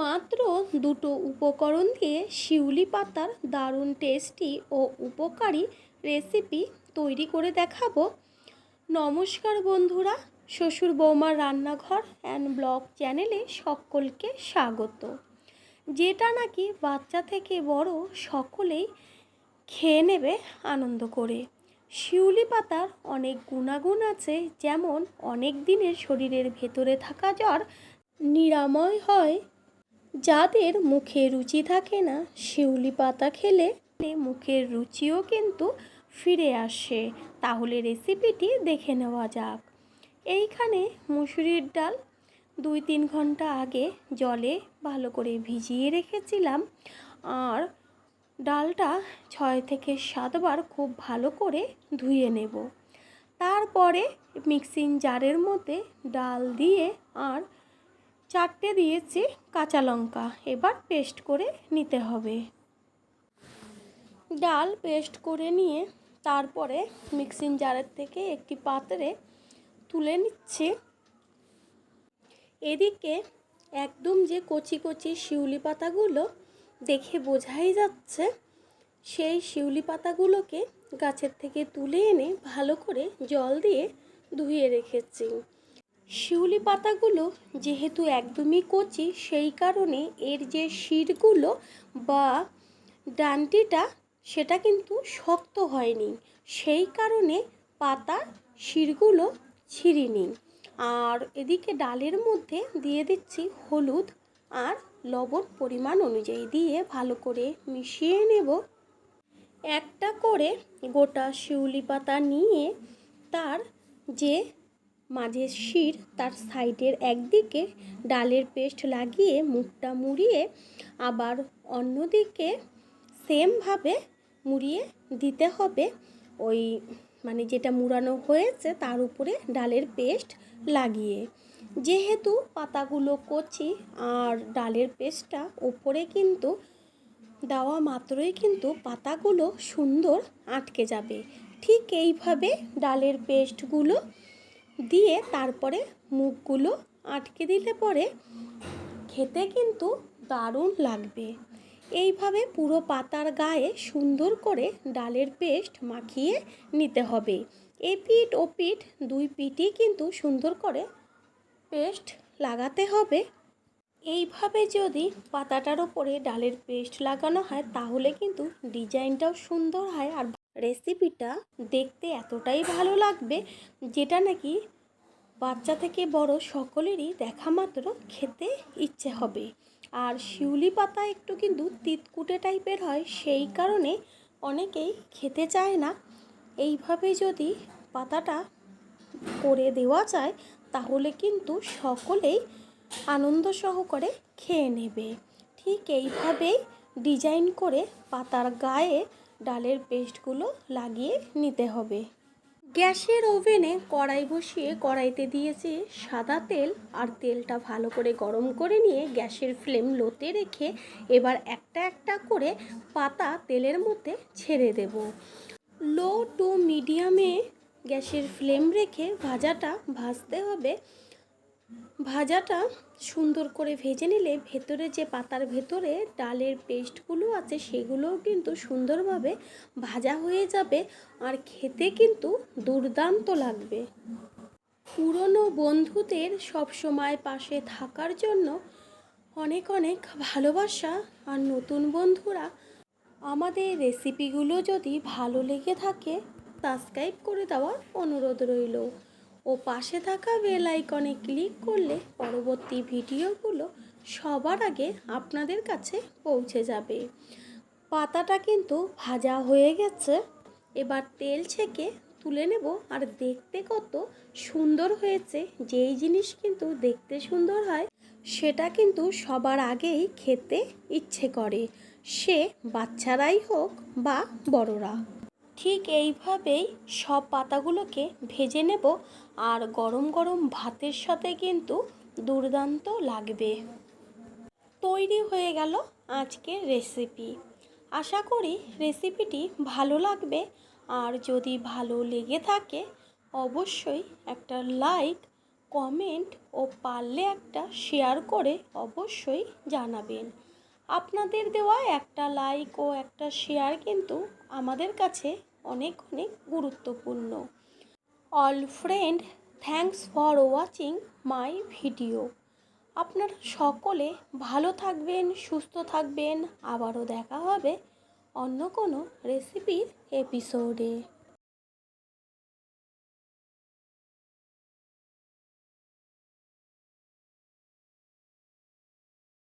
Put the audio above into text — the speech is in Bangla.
মাত্র দুটো উপকরণ দিয়ে শিউলি পাতার দারুণ টেস্টি ও উপকারী রেসিপি তৈরি করে দেখাবো। নমস্কার বন্ধুরা, শ্বশুর বৌমার রান্নাঘর অ্যান্ড ব্লগ চ্যানেলে সকলকে স্বাগত। যেটা নাকি বাচ্চা থেকে বড় সকলেই খেয়ে নেবে আনন্দ করে। শিউলি পাতার অনেক গুণাগুণ আছে, যেমন অনেক দিনের শরীরের ভেতরে থাকা জ্বর নিরাময় হয় যাদের মুখে রুচি থাকে না, শিউলি পাতা খেলে মুখের রুচিও কিন্তু ফিরে আসে। তাহলে রেসিপিটি দেখে নেওয়া যাক। এইখানে মুসুরির ডাল। দুই তিন ঘণ্টা আগে জলে ভালো করে ভিজিয়ে রেখেছিলাম আর ডালটা ছয় থেকে সাতবার খুব ভালো করে ধুয়ে নেব। তারপরে মিক্সিং জারের মধ্যে ডাল দিয়ে আর চারটে দিয়েছি কাঁচা লঙ্কা, এবার পেস্ট করে নিতে হবে। ডাল পেস্ট করে নিয়ে তারপরে মিক্সিং জারের থেকে একটি পাত্রে তুলে নিচ্ছি। এদিকে একদম যে কচি কচি শিউলি পাতাগুলো দেখে বোঝাই যাচ্ছে, সেই শিউলি পাতাগুলোকে গাছের থেকে তুলে এনে ভালো করে জল দিয়ে ধুয়ে রেখেছি। শিউলি পাতাগুলো যেহেতু একদমই কচি, সেই কারণে এর যে শিরগুলো বা ডান্টিটা, সেটা কিন্তু শক্ত হয়নি। সেই কারণে পাতা শিরগুলো ছিঁড়িনি। আর এদিকে ডালের মধ্যে দিয়ে দিচ্ছি হলুদ আর লবণ পরিমাণ অনুযায়ী দিয়ে ভালো করে মিশিয়ে নেব। একটা করে গোটা শিউলি পাতা নিয়ে তার যে মাঝের শির তার সাইডের একদিকে ডালের পেস্ট লাগিয়ে মুখটা মুড়িয়ে আবার অন্যদিকে সেমভাবে মুড়িয়ে দিতে হবে। ওই মানে যেটা মুড়ানো হয়েছে তার উপরে ডালের পেস্ট লাগিয়ে। যেহেতু পাতাগুলো কচি আর ডালের পেস্টটা ওপরে কিন্তু দেওয়া মাত্রই কিন্তু পাতাগুলো সুন্দর আটকে যাবে। ঠিক এইভাবে ডালের পেস্টগুলো দিয়ে তারপরে মুখগুলো আটকে দিলে পরে খেতে কিন্তু দারুণ লাগবে। এইভাবে পুরো পাতার গায়ে সুন্দর করে ডালের পেস্ট মাখিয়ে নিতে হবে। এ পিঠ ও পিঠ দুই পিঠই কিন্তু সুন্দর করে পেস্ট লাগাতে হবে। এইভাবে যদি পাতাটার ওপরে ডালের পেস্ট লাগানো হয়, তাহলে কিন্তু ডিজাইনটাও সুন্দর হয় আর রেসিপিটা দেখতে এতটাই ভালো লাগবে যেটা নাকি বাচ্চা থেকে বড় সকলেরই দেখা মাত্র খেতে ইচ্ছে হবে। আর শিউলি পাতা একটু কিন্তু তিতকুটে টাইপের হয়, সেই কারণে অনেকেই খেতে চায় না। এইভাবে যদি পাতাটা করে দেওয়া যায়, তাহলে কিন্তু সকলেই আনন্দ সহকারে খেয়ে নেবে। ঠিক এইভাবেই ডিজাইন করে পাতার গায়ে ডালের পেস্টগুলো লাগিয়ে নিতে হবে। গ্যাসের ওভেনে কড়াই বসিয়ে কড়াইতে দিয়েছি সাদা তেল আর তেলটা ভালো করে গরম করে নিয়ে গ্যাসের ফ্লেম লোতে রেখে এবার একটা একটা করে পাতা তেলের মধ্যে ছেড়ে দেব। লো টু মিডিয়ামে গ্যাসের ফ্লেম রেখে ভাজাটা ভাজতে হবে। ভাজাটা সুন্দর করে ভেজে নিলে ভেতরে যে পাতার ভেতরে ডালের পেস্টগুলো আছে সেগুলোও কিন্তু সুন্দরভাবে ভাজা হয়ে যাবে আর খেতে কিন্তু দুর্দান্ত লাগবে। পুরনো বন্ধুদের সবসময় পাশে থাকার জন্য অনেক অনেক ভালোবাসা আর নতুন বন্ধুরা আমাদের রেসিপিগুলো যদি ভালো লেগে থাকে সাবস্ক্রাইব করে দেওয়ার অনুরোধ রইল। ও পাশে থাকা বেল আইকনে ক্লিক করলে পরবর্তী ভিডিওগুলো সবার আগে আপনাদের কাছে পৌঁছে যাবে। পাতাটা কিন্তু ভাজা হয়ে গেছে। এবার তেল ছেঁকে তুলে নেব। আর দেখতে কত সুন্দর হয়েছে। যেই জিনিস কিন্তু দেখতে সুন্দর হয়, সেটা কিন্তু সবার আগেই খেতে ইচ্ছে করে। সে বাচ্চারাই হোক বা বড়রা। ঠিক এইভাবেই সব পাতাগুলোকে ভেজে নেব আর গরম গরম ভাতের সাথে কিন্তু দুর্দান্ত লাগবে। তৈরি হয়ে গেল আজকের রেসিপি। আশা করি রেসিপিটি ভালো লাগবে আর যদি ভালো লেগে থাকে অবশ্যই একটা লাইক, কমেন্ট ও পারলে একটা শেয়ার করে অবশ্যই জানাবেন। আপনাদের দেওয়া একটা লাইক ও একটা শেয়ার কিন্তু আমাদের কাছে অনেক অনেক গুরুত্বপূর্ণ। All friend thanks for watching my video. আপনারা সকলে ভালো থাকবেন, সুস্থ থাকবেন। আবারও দেখা হবে অন্য কোনো রেসিপির এপিসোডে।